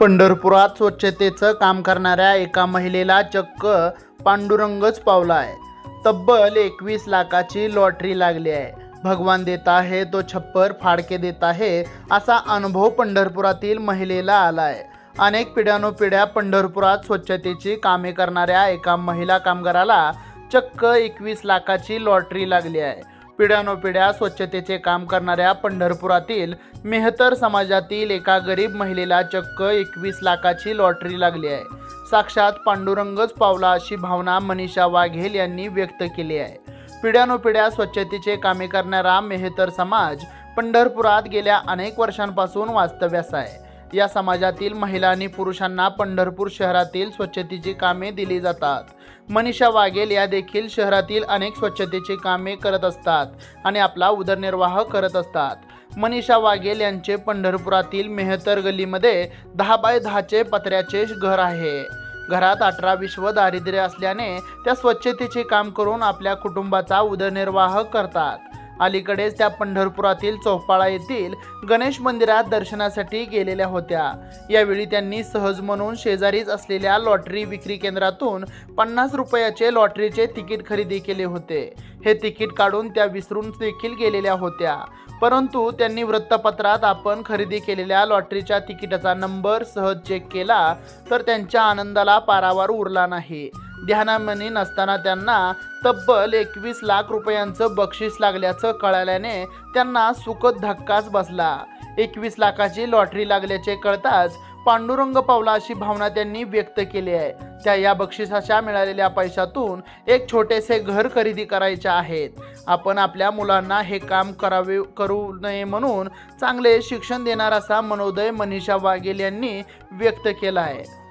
पंढरपुरात स्वच्छतेचं काम करणाऱ्या एका महिलेला चक्क पांडुरंगच पावला आहे. तब्बल एकवीस लाखाची लॉटरी लागली आहे. भगवान देता है तो छप्पर फाडके देता है असा अनुभव पंढरपुरातील महिलेला आला आहे. अनेक पिढ्यानुपिढ्या पंढरपुरात स्वच्छतेची कामे करणाऱ्या एका महिला कामगाराला चक्क एकवीस लाखाची लॉटरी लागली आहे. पिढ्यानोपिढ्या स्वच्छतेचे काम करणाऱ्या पंढरपुरातील मेहतर समाजातील एका गरीब महिलेला चक्क एकवीस लाखाची लॉटरी लागली आहे. साक्षात पांडुरंगच पावला अशी भावना मनीषा वाघेल यांनी व्यक्त केली आहे. पिढ्यानुपिढ्या स्वच्छतेचे कामे करणारा मेहतर समाज पंढरपुरात गेल्या अनेक वर्षांपासून वास्तव्यास आहे. या समाजातील महिला आणि पुरुषांना पंढरपूर शहरातील स्वच्छतेची कामे दिली जातात. मनीषा वाघेल या देखील शहरातील अनेक स्वच्छतेची कामे करत असतात आणि आपला उदरनिर्वाह करत असतात. मनीषा वाघेल यांचे पंढरपुरातील मेहतर गल्लीमध्ये दहा बाय दहाचे पत्र्याचे घर आहे. घरात अठरा विश्व दारिद्र्य असल्याने त्या स्वच्छतेचे काम करून आपल्या कुटुंबाचा उदरनिर्वाह करतात. अलीकडेच त्या पंढरपुरातील चौपाळा येथील गणेश मंदिरात दर्शनासाठी गेलेल्या होत्या. यावेळी त्यांनी सहज म्हणून शेजारीच असलेल्या लॉटरी विक्री केंद्रातून पन्नास रुपयाचे लॉटरीचे तिकीट खरेदी केले होते. हे तिकीट काढून त्या विसरून देखील गेलेल्या होत्या. परंतु त्यांनी वृत्तपत्रात आपण खरेदी केलेल्या लॉटरीच्या तिकिटाचा नंबर सहज चेक केला तर त्यांच्या आनंदाला पारावार उरला नाही. ध्यानामनी नसताना त्यांना तब्बल एकवीस लाख रुपयांचं बक्षीस लागल्याचं कळाल्याने त्यांना सुखद धक्काच बसला. एकवीस लाखाची लॉटरी लागल्याचे कळताच पांडुरंग पावला अशी भावना त्यांनी व्यक्त केली आहे. त्या या बक्षिसाच्या मिळालेल्या पैशातून एक छोटेसे घर खरेदी करायचे आहेत. आपण आपल्या मुलांना हे काम करावे करू नये म्हणून चांगले शिक्षण देणार असा मनोदय मनीषा वाघेल यांनी व्यक्त केला आहे.